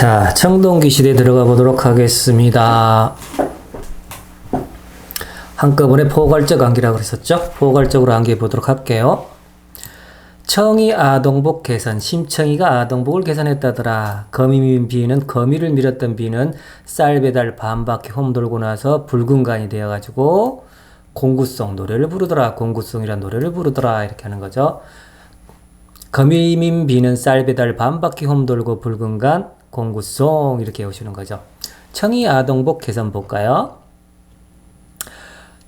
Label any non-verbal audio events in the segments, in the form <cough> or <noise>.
자, 청동기 시대 들어가 보도록 하겠습니다. 한꺼번에 포괄적 암기라고 그랬었죠? 포괄적으로 암기해 보도록 할게요. 청이 아동복 계산, 심청이가 아동복을 계산했다더라. 거미민 비는 거미를 밀었던 비는 쌀 배달 반 바퀴 홈 돌고 나서 붉은 간이 되어가지고 공구송 노래를 부르더라. 공구송이란 노래를 부르더라. 이렇게 하는 거죠. 거미민 비는 쌀 배달 반 바퀴 홈 돌고 붉은 간 공구송 이렇게 오시는 거죠. 청이 아동복 계산 볼까요?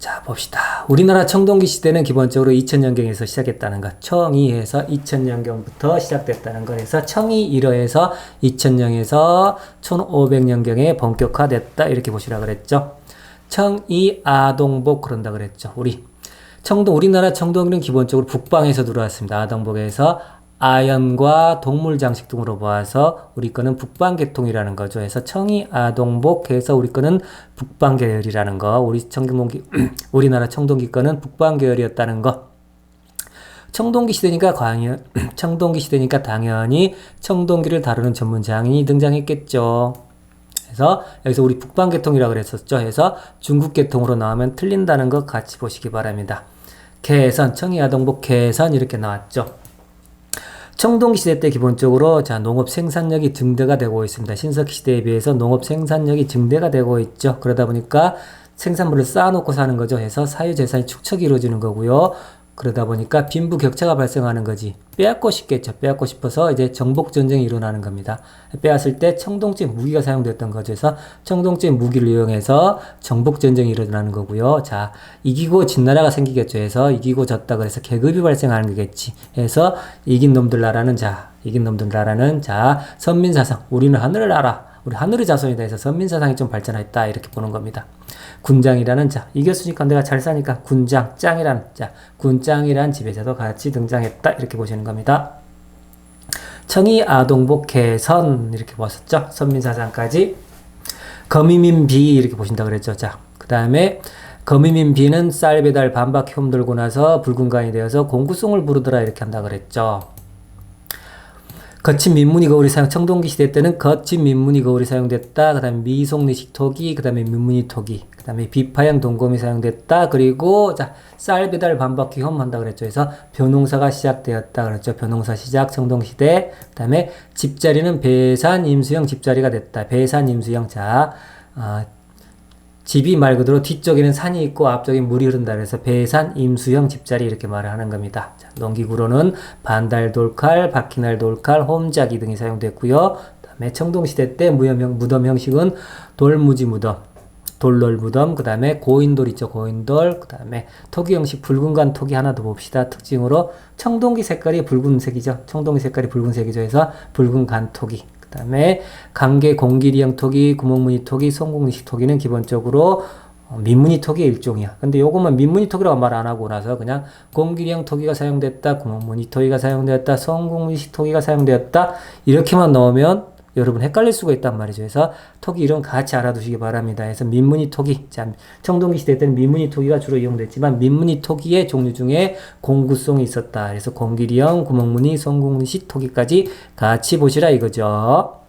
자 봅시다. 우리나라 청동기 시대는 기본적으로 2000년경에서 시작했다는 것. 청이에서 2000년경부터 시작됐다는 것에서 청이 1호에서 2000년에서 1500년경에 본격화됐다 이렇게 보시라 그랬죠. 청이 아동복 그런다 그랬죠. 우리 청동 우리나라 청동기는 기본적으로 북방에서 들어왔습니다. 아동복에서 아연과 동물 장식 등으로 보아서 우리 거는 북방 계통이라는 거죠. 해서 청이 아동복 해서 우리 거는 북방 계열이라는 거. 우리 청동기 <clears throat> 우리나라 청동기 거는 북방 계열이었다는 거. 청동기 시대니까 과연 <clears throat> 청동기 시대니까 당연히 청동기를 다루는 전문 장인이 등장했겠죠. 그래서 여기서 우리 북방 계통이라고 그랬었죠. 해서 중국 계통으로 나오면 틀린다는 거 같이 보시기 바랍니다. 개선, 청이아동복 개선 이렇게 나왔죠. 청동기 시대 때 기본적으로 자 농업 생산력이 증대가 되고 있습니다. 신석기 시대에 비해서 농업 생산력이 증대가 되고 있죠. 그러다 보니까 생산물을 쌓아놓고 사는 거죠. 해서 사유재산이 축척이 이루어지는 거고요. 그러다 보니까 빈부 격차가 발생하는 거지. 빼앗고 싶겠죠. 빼앗고 싶어서 이제 정복 전쟁이 일어나는 겁니다. 빼앗을 때 청동제 무기가 사용됐던 거죠. 그래서 청동제 무기를 이용해서 정복 전쟁이 일어나는 거고요. 자, 이기고 진 나라가 생기겠죠. 해서 이기고 졌다 그래서 계급이 발생하는 거겠지. 해서 이긴 놈들 나라는 자, 이긴 놈들 나라는 자, 선민 사상. 우리는 하늘을 알아. 우리 하늘의 자손이다 해서 선민사상이 좀 발전했다. 이렇게 보는 겁니다. 군장이라는 자 이겼으니까 내가 잘 사니까 군장 짱이라는 자 군장이란 지배자도 같이 등장했다 이렇게 보시는 겁니다. 청이 아동복 개선 이렇게 보았었죠. 선민사상까지 거미민 비 이렇게 보신다 그랬죠. 자 그 다음에 거미민 비는 쌀 배달 반바퀴 홈돌고 나서 붉은 간이 되어서 공구송을 부르더라 이렇게 한다 그랬죠. 거친 민문이 거울이 사용, 청동기 시대 때는 거친 민문이 거울이 사용됐다. 그 다음에 미속리식 토기, 그 다음에 민문이 토기, 그 다음에 비파형 동검이 사용됐다. 그리고, 자, 쌀 배달 반바퀴 험 한다 그랬죠. 그래서 변농사가 시작되었다. 그랬죠. 변농사 시작, 청동 시대. 그 다음에 집자리는 배산 임수형 집자리가 됐다. 배산 임수형. 자, 어, 집이 말 그대로 뒤쪽에는 산이 있고 앞쪽에 물이 흐른다 그래서 배산 임수형 집자리 이렇게 말을 하는 겁니다. 자, 농기구로는 반달 돌칼, 바퀴날 돌칼, 홈자기 등이 사용됐고요. 그다음에 청동시대 때 무덤형, 무덤 형식은 돌무지 무덤, 돌널 무덤, 그 다음에 고인돌 있죠, 고인돌, 그 다음에 토기 형식 붉은간 토기 하나 더 봅시다. 특징으로 청동기 색깔이 붉은색이죠. 청동기 색깔이 붉은색이죠. 해서 붉은 간 토기. 그 다음에 강계 공기리형 토기, 구멍무늬 토기, 성공식 토기는 기본적으로 어, 민무늬 토기의 일종이야. 근데 요것만 민무늬 토기라고 말 안 하고 나서 그냥 공기리형 토기가 사용됐다, 구멍무늬 토기가 사용되었다, 성공식 토기가 사용되었다 이렇게만 넣으면 여러분 헷갈릴 수가 있단 말이죠. 그래서 토기 이름 같이 알아두시기 바랍니다. 그래서 민무늬 토기, 자 청동기 시대 때는 민무늬 토기가 주로 이용됐지만 민무늬 토기의 종류 중에 공구송이 있었다. 그래서 공기리형, 구멍무늬, 성공식 토기까지 같이 보시라 이거죠.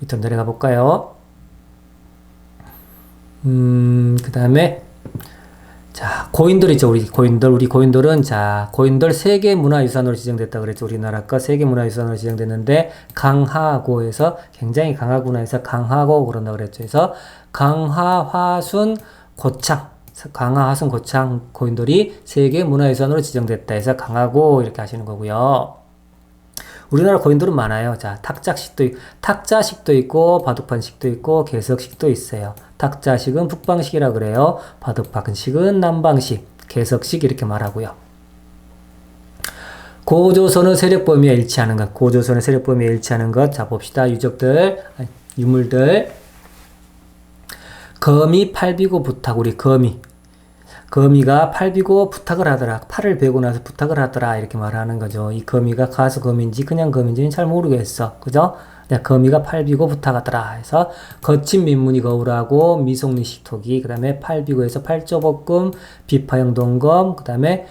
밑으로 내려가 볼까요? 음, 그 다음에 자, 고인돌 있죠. 우리 고인돌. 우리 고인돌은 자, 고인돌 세계 문화유산으로 지정됐다 그랬죠. 우리나라 거 세계 문화유산으로 지정됐는데 강하고에서 굉장히 강하구나 해서 강하고 그런다 그랬죠. 그래서 강하 화순 고창 강하 화순 고창 고인돌이 세계 문화유산으로 지정됐다 해서 강하고 이렇게 하시는 거고요. 우리나라 고인돌은 많아요. 자, 탁자식도, 탁자식도 있고, 바둑판식도 있고, 개석식도 있어요. 탁자식은 북방식이라 그래요. 바둑판식은 남방식, 개석식 이렇게 말하고요. 고조선의 세력 범위에 일치하는 것, 고조선의 세력 범위에 일치하는 것, 자 봅시다. 유적들, 유물들. 거미, 팔비고, 부탁, 우리 거미. 거미가 팔 비고 부탁을 하더라. 팔을 베고 나서 부탁을 하더라. 이렇게 말하는 거죠. 이 거미가 가수 거미인지 그냥 거미인지는 잘 모르겠어. 그죠? 거미가 팔 비고 부탁하더라. 해서 거친 민문이 거울하고 미속리 식토기, 그 다음에 팔 비고에서 팔조볶음, 비파형 동검, 그 다음에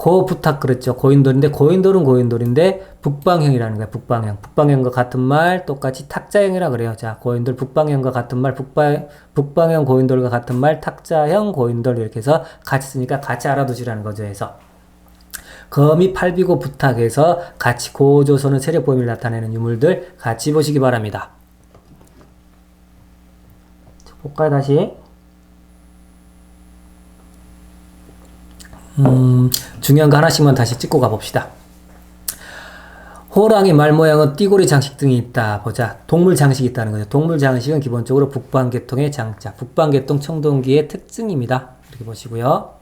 고 부탁 그랬죠. 고인돌인데 고인돌은 고인돌인데 북방형이라는 거야. 북방형. 북방형과 같은 말 똑같이 탁자형이라 그래요. 자, 고인돌 북방형과 같은 말 북방 북방형 고인돌과 같은 말 탁자형 고인돌 이렇게 해서 같이 쓰니까 같이 알아두시라는 거죠. 해서 거미 팔비고 부탁해서 같이 고조선의 세력 범위를 나타내는 유물들 같이 보시기 바랍니다. 자, 볼까요 다시? 음, 중요한 거 하나씩만 다시 찍고 가봅시다. 호랑이 말 모양은 띠고리 장식 등이 있다. 보자. 동물 장식이 있다는 거죠. 동물 장식은 기본적으로 북방계통의 장자, 북방계통 청동기의 특징입니다. 이렇게 보시고요.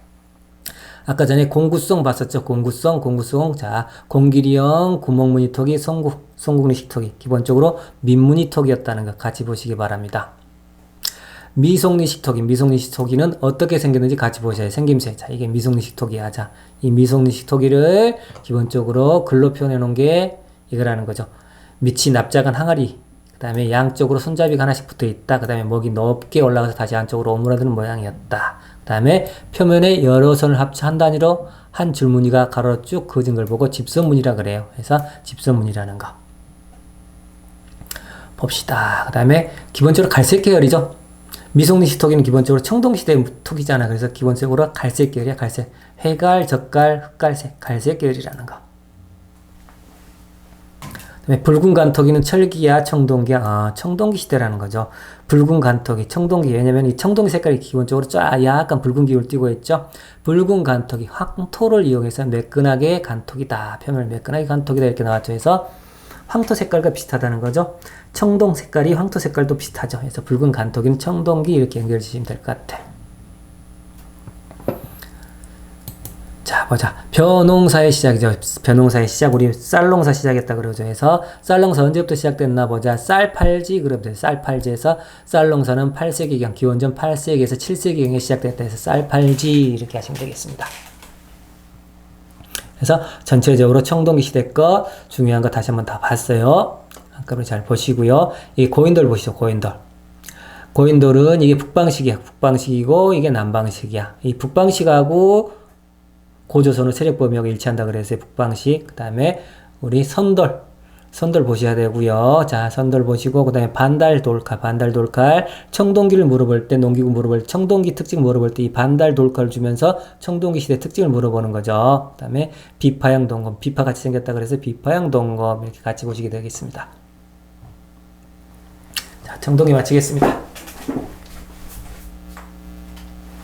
아까 전에 공구송 봤었죠. 공구송, 공구송. 자, 공길이형, 구멍무늬톡이, 송국, 송국리식톡이. 기본적으로 민무늬톡이었다는 거 같이 보시기 바랍니다. 미송리식토기, 미송리식토기는 어떻게 생겼는지 같이 보셔야 생김새. 자, 이게 미송리식토기야. 자, 이 미송리식토기를 기본적으로 글로 표현해 놓은 게 이거라는 거죠. 밑이 납작한 항아리, 그 다음에 양쪽으로 손잡이가 하나씩 붙어 있다. 그 다음에 목이 높게 올라가서 다시 안쪽으로 오므라드는 모양이었다. 그 다음에 표면에 여러 선을 합쳐 한 단위로 한 줄무늬가 가로로 쭉 그어진 걸 보고 집선무늬라 그래요. 그래서 집선무늬라는 거. 봅시다. 그 다음에 기본적으로 갈색 계열이죠. 미송리시 톡이는 기본적으로 청동시대 톡이잖아. 그래서 기본적으로 갈색 계열이야, 갈색. 해갈, 젓갈, 흑갈색, 갈색 계열이라는 거. 붉은 간톡이는 철기야, 청동기야. 아, 청동기 시대라는 거죠. 붉은 간톡이, 청동기. 왜냐면 이 청동기 색깔이 기본적으로 쫙 약간 붉은 기울 띄고 있죠. 붉은 간톡이 황토를 이용해서 매끈하게 간톡이다. 표면을 매끈하게 간톡이다. 이렇게 나왔죠. 해서 황토 색깔과 비슷하다는 거죠. 청동 색깔이 황토 색깔도 비슷하죠. 그래서 붉은 간톡인 청동기 이렇게 연결해 주시면 될 것 같아. 자, 보자. 벼농사의 시작이죠. 벼농사의 시작. 우리 쌀농사 시작했다 그러죠. 해서 쌀농사 언제부터 시작됐나 보자. 쌀팔지 그러면 돼. 쌀팔지에서 쌀농사는 8세기경, 기원전 8세기에서 7세기경에 시작됐다 해서 쌀팔지 이렇게 하시면 되겠습니다. 그래서 전체적으로 청동기 시대 거 중요한 거 다시 한번 다 봤어요. 한꺼번에 잘 보시고요. 이 고인돌 보시죠. 고인돌. 고인돌은 이게 북방식이야. 북방식이고 이게 남방식이야. 이 북방식하고 고조선의 세력 범위하고 일치한다 그래서 북방식. 그다음에 우리 선돌. 선돌 보셔야 되고요. 자, 선돌 보시고 그다음에 반달 돌칼, 반달 돌칼. 청동기를 물어볼 때 농기구 물어볼 때 청동기 특징 물어볼 때 이 반달 돌칼을 주면서 청동기 시대 특징을 물어보는 거죠. 그다음에 비파형 동검, 비파 같이 생겼다 그래서 비파형 동검 이렇게 같이 보시게 되겠습니다. 자, 청동기 마치겠습니다.